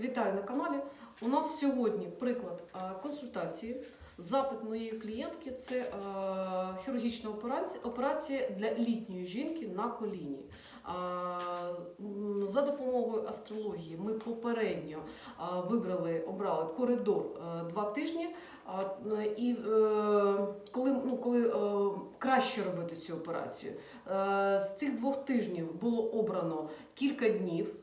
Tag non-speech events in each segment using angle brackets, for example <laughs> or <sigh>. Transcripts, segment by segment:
Вітаю на каналі. У нас сьогодні приклад е, консультації. Запит моєї клієнтки це е, хірургічна операція, для літньої жінки на коліні. Е, За допомогою астрології ми попередньо вибрали, обрали коридор два тижні. І коли, ну, коли краще робити цю операцію, з цих двох тижнів було обрано кілька днів.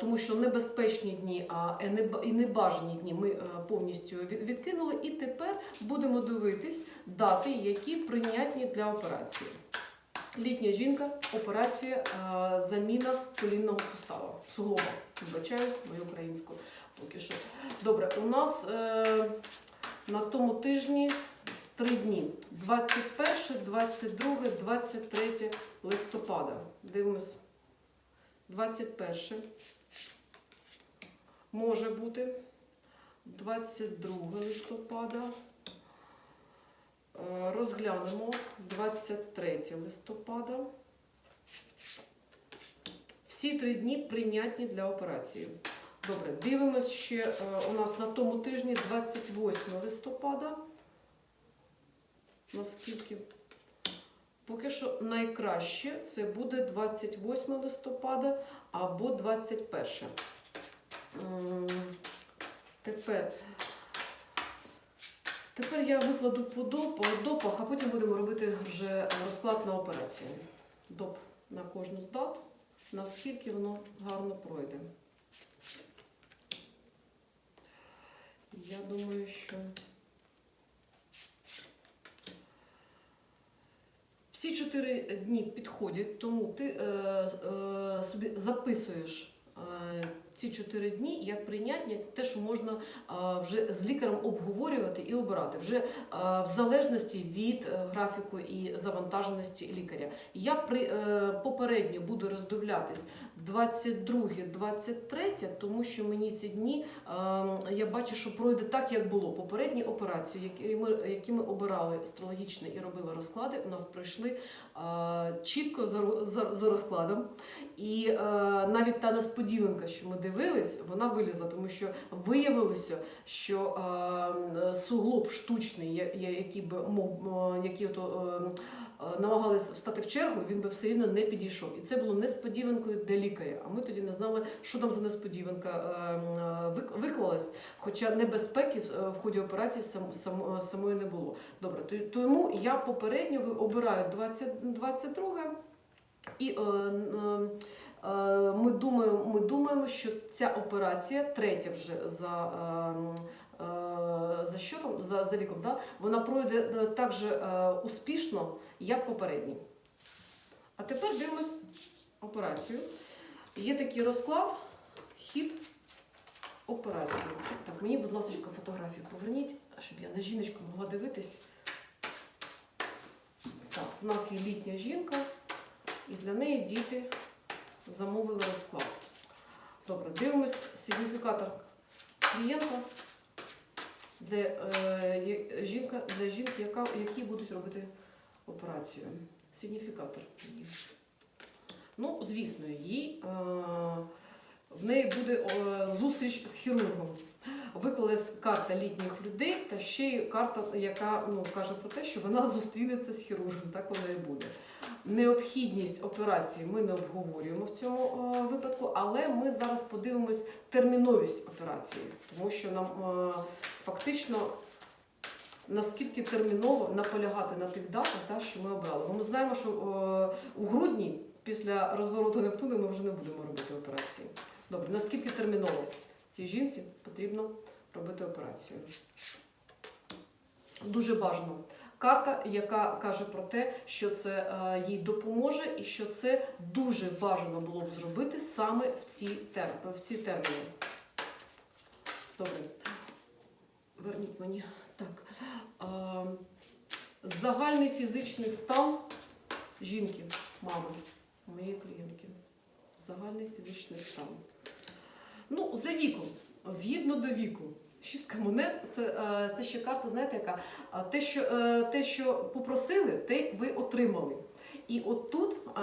Тому що небезпечні дні а і небажані дні ми е, повністю відкинули. І тепер будемо дивитись дати, які прийнятні для операції. Літня жінка, операція, е, заміна колінного сустава, суглоба. Вибачаюсь, мою українську поки що. Добре, у нас е, на тому тижні три дні: 21, 22, 23 листопада. Дивимось. 21 може бути 22 листопада. Е, Розглянемо 23 листопада. Всі три дні прийнятні для операції. Добре, дивимось ще е, у нас на тому тижні 28 листопада. Наскільки? Поки що найкраще це буде 28 листопада або 21. Тепер, тепер я викладу по доп, допах, а потім будемо робити вже розклад на операцію. Доп на кожну з дат, наскільки воно гарно пройде. Я думаю, що. Всі чотири дні підходять, тому ти е, е, собі записуєш е, ці чотири дні як прийнятні, те, що можна е, вже з лікарем обговорювати і обирати, вже е, в залежності від е, графіку і завантаженості лікаря. Я при, е, попередньо буду роздивлятись 22-23, тому що мені ці дні е, я бачу, що пройде так, як було. Попередні операції, які ми, які ми обирали астрологічно і робили розклади, у нас пройшли е, чітко за, за, за розкладом. І е, навіть та несподіванка, що ми дивились, вона вилізла, тому що виявилося, що е, суглоб штучний, який би мог, е, який ото, е, е, намагались встати в чергу, він би все рівно не підійшов. І це було несподіванкою для лікаря. А ми тоді не знали, що там за несподіванка е, е, вик- виклалась, хоча небезпеки е, в ході операції сам, сам, самої не було. Добре, тому я попередньо обираю 20, 22 і е, е, е, ми, думаємо, ми думаємо, що ця операція, третя вже за, е, е, за, що за, за ліком, да? вона пройде е, так же е, успішно, як попередній. А тепер дивимось операцію. Є такий розклад, хід операції. Так, мені, будь ласка, фотографію поверніть, щоб я на жіночку могла дивитись. Так, у нас є літня жінка, і для неї діти замовили розклад. Добре, дивимось сигніфікатор клієнта для, е, жінка, для жінки, яка, які будуть робити операцію. Сигніфікатор. Ну, звісно, їй, е, в неї буде е, зустріч з хірургом. Виклалась карта літніх людей, та ще й карта, яка ну, каже про те, що вона <laughs> зустрінеться з хірургом. Так воно і буде. Необхідність операції ми не обговорюємо в цьому е, випадку, але ми зараз подивимось терміновість операції, тому що нам е, фактично наскільки терміново наполягати на тих датах, та, що ми обрали. Бо ми знаємо, що е, у грудні після розвороту Нептуна ми вже не будемо робити операції. Добре, наскільки терміново цій жінці потрібно робити операцію? Дуже бажано. Карта, яка каже про те, що це е, їй допоможе, і що це дуже бажано було б зробити саме в ці, тер, в ці терміни. Добре. Верніть мені. Так. Загальний фізичний стан жінки, мами, моєї клієнтки. Загальний фізичний стан. Ну, за віком, згідно до віку. Шістка монет це, е, це ще карта, знаєте, яка? Те, що, е, те, що попросили, те ви отримали. І от тут е,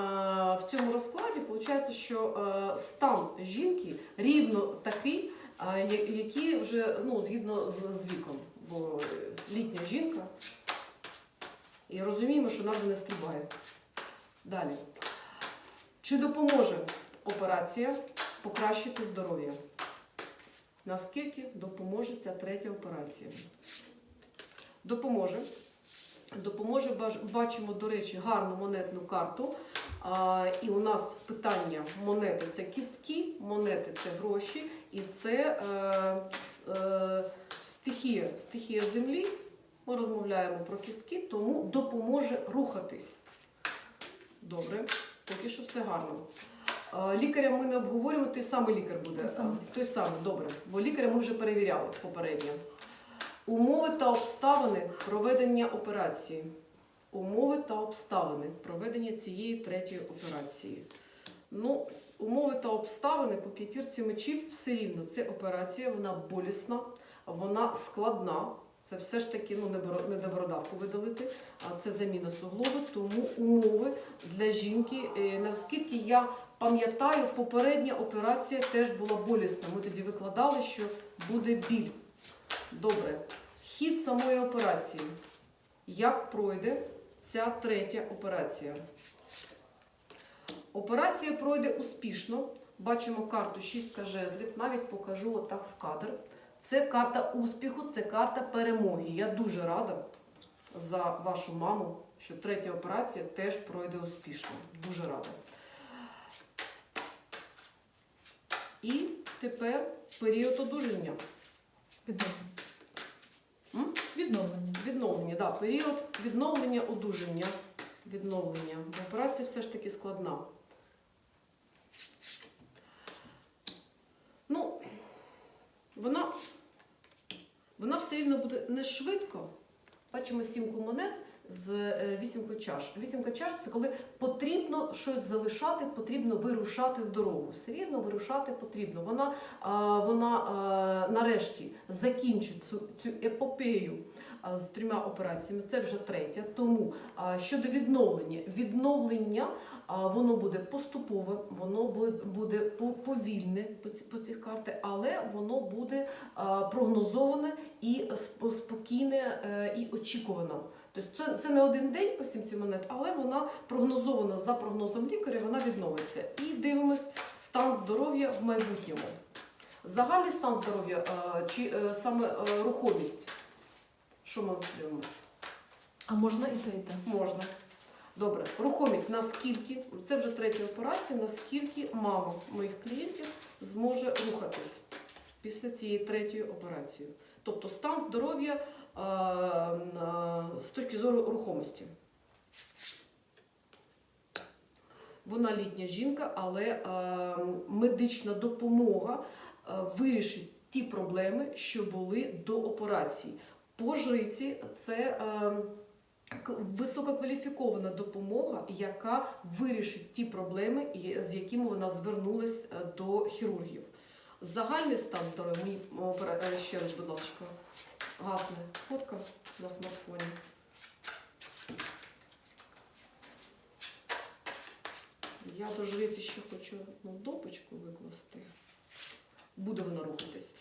в цьому розкладі виходить, що стан жінки рівно такий, який вже ну, згідно з, з віком. Бо літня жінка, і розуміємо, що вона вже не стрибає. Далі. Чи допоможе операція покращити здоров'я? Наскільки допоможе ця третя операція? Допоможе. Допоможе, бачимо, до речі, гарну монетну карту. А, і у нас питання монети це кістки, монети це гроші, і це е, е, стихія, стихія землі. Ми розмовляємо про кістки, тому допоможе рухатись. Добре, поки що все гарно. Лікаря ми не обговорюємо, той самий лікар буде. Той самий. Той самий, добре. Бо лікаря ми вже перевіряли попередньо. Умови та обставини проведення операції. Умови та обставини проведення цієї третьої операції. Ну, умови та обставини по п'ятірці мечів все рівно. Це операція, вона болісна, вона складна. Це все ж таки ну, не боро- не до бородавку видалити, а це заміна суглобу. Тому умови для жінки, е, наскільки я пам'ятаю, попередня операція теж була болісна. Ми тоді викладали, що буде біль. Добре. Хід самої операції. Як пройде ця третя операція? Операція пройде успішно. Бачимо карту шістка жезлів. Навіть покажу отак в кадр. Це карта успіху, це карта перемоги. Я дуже рада за вашу маму, що третя операція теж пройде успішно. Дуже рада. І тепер період одужання. Відновлення. М? Відновлення. Відновлення, да, період відновлення, одужання. Відновлення. Операція все ж таки складна. Ну, вона, вона все рівно буде не швидко. Бачимо сімку монет з е, вісімкою чаш. Вісімка чаш це коли потрібно щось залишати, потрібно вирушати в дорогу. Все рівно вирушати потрібно. Вона, вона нарешті закінчить цю, цю епопею з трьома операціями. Це вже третя. Тому щодо відновлення, відновлення воно буде поступове, воно буде, буде по- повільне по, цих картах, але воно буде прогнозоване і спокійне е, і очікувано. Тобто це, це не один день по сімці монет, але вона прогнозована за прогнозом лікаря, вона відновиться. І дивимось стан здоров'я в майбутньому. Загальний стан здоров'я чи е, саме е, рухомість. Що ми дивимося? А можна і те, і те. Можна. Добре, рухомість наскільки, це вже третя операція, наскільки мама моїх клієнтів зможе рухатись після цієї третьої операції. Тобто стан здоров'я е, з точки зору рухомості. Вона літня жінка, але е, медична допомога е, вирішить ті проблеми, що були до операції. По жриці це е, висококваліфікована допомога, яка вирішить ті проблеми, з якими вона звернулась е, до хірургів. Загальний стан здоров'я, мені е, ще раз, будь ласка, гасне фотка на смартфоні. Я до жриці ще хочу одну допочку викласти. Буде вона рухатись.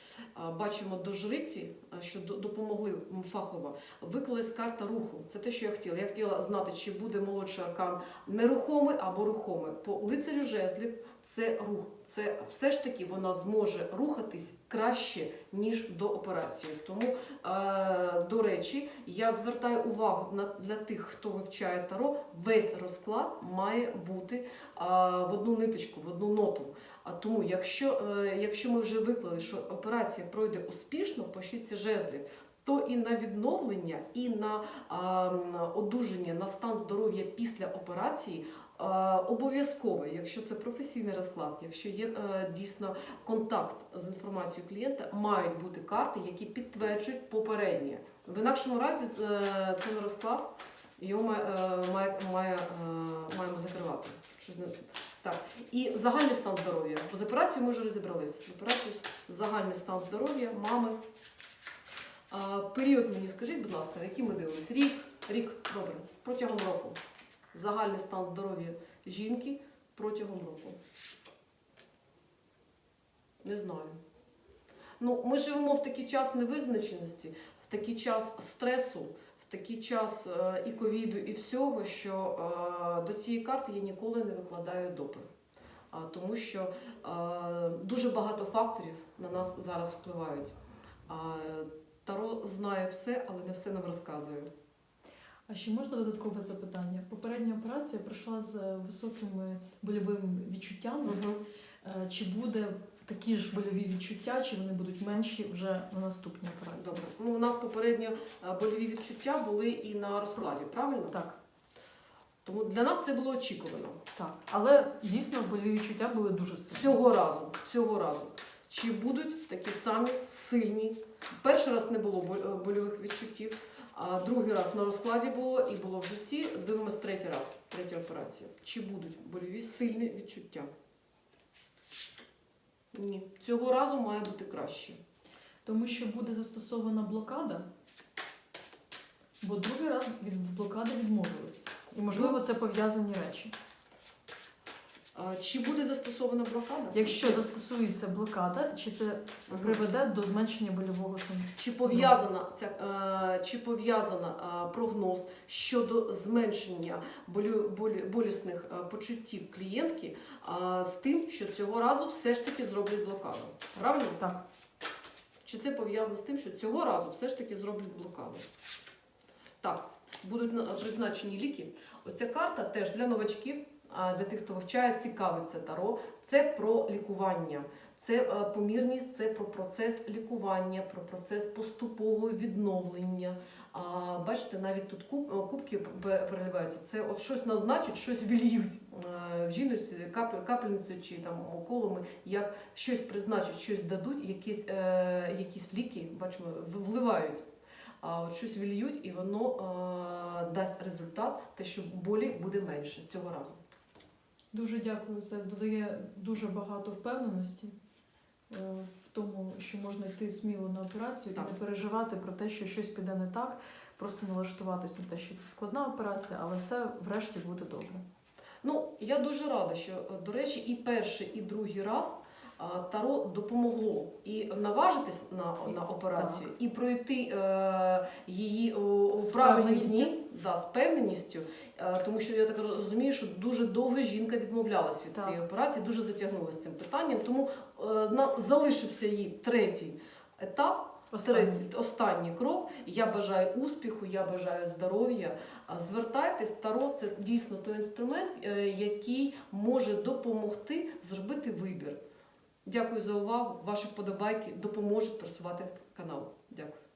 Бачимо до жриці, що допомогли фахово. Виклалась карта руху. Це те, що я хотіла. Я хотіла знати, чи буде молодший аркан нерухомий або рухомий. По лицарю жезлів це рух. Це все ж таки вона зможе рухатись краще, ніж до операції. Тому, до речі, я звертаю увагу для тих, хто вивчає таро, весь розклад має бути в одну ниточку, в одну ноту. А тому, якщо, е, якщо ми вже виклали, що операція пройде успішно по шістці жезлів, то і на відновлення, і на одужання, на стан здоров'я після операції обов'язково, якщо це професійний розклад, якщо є е, дійсно контакт з інформацією клієнта, мають бути карти, які підтверджують попереднє. В інакшому разі е, це не розклад, його має, має, має, маємо закривати. Щось не так. І загальний стан здоров'я. З операцією ми вже розібралися. З операцією загальний стан здоров'я, мами. А, період мені скажіть, будь ласка, який ми дивимося? Рік, рік, добре, протягом року. Загальний стан здоров'я жінки протягом року. Не знаю. Ну, ми живемо в такий час невизначеності, в такий час стресу, такий час е, і ковіду, і всього, що е, до цієї карти я ніколи не викладаю. А, тому що е, дуже багато факторів на нас зараз впливають. Таро знає все, але не все нам розказує. А ще можна додаткове запитання? Попередня операція пройшла з високими больовими відчуттями. Е, Чи буде такі ж больові відчуття, чи вони будуть менші вже на наступній операції? Добре. Ну, у нас попередньо е, больові відчуття були і на розкладі, правильно? Так, Тому для нас це було очікувано. так. Але дійсно больові відчуття були дуже сильні. Цього разу, цього разу. Чи будуть такі самі сильні? Перший раз не було боль- е, больових відчуттів, а другий раз на розкладі було і було в житті. Дивимось третій раз, третя операція. Чи будуть больові сильні відчуття? Ні. Цього разу має бути краще. Тому що буде застосована блокада, бо другий раз від блокади відмовились. І можливо це пов'язані речі. Чи буде застосована блокада? Якщо застосується блокада, чи це приведе до зменшення больового сим- Чи пов'язана ця е, чи пов'язана е, прогноз щодо зменшення болю, болі, болісних е, почуттів клієнтки е, з тим, що цього разу все ж таки зроблять блокаду? Правильно? Так. Чи це пов'язано з тим, що цього разу все ж таки зроблять блокаду? Так, будуть призначені ліки. Оця карта теж для новачків, для тих, хто вивчає, цікавиться таро. Це про лікування. Це е, помірність, це про процес лікування, про процес поступового відновлення. А, бачите, навіть тут куб, е, кубки переливаються. Це от щось назначить, щось вільють Е, в жіночці кап, капельницею чи там уколами, як щось призначать, щось дадуть, якісь, е, якісь ліки, бачимо, вливають. А от щось вільють, і воно е, дасть результат, те, що болі буде менше цього разу. Дуже дякую. Це додає дуже багато впевненості е, в тому, що можна йти сміло на операцію Так. і не переживати про те, що щось піде не так, просто налаштуватись на те, що це складна операція, але все врешті буде добре. Ну, я дуже рада, що, е, до речі, і перший, і другий раз Таро допомогло і наважитись на, на операцію, і пройти е, її о, у правильні дні да, з певненістю, е, тому що я так розумію, що дуже довго жінка відмовлялась від Так. цієї операції, дуже затягнулася цим питанням. Тому е, на, залишився їй третій етап. Останнє. Третій, останній крок. Я бажаю успіху, я бажаю здоров'я. Звертайтесь, таро це дійсно той інструмент, е, який може допомогти зробити вибір. Дякую за увагу. Ваші вподобайки допоможуть просувати канал. Дякую.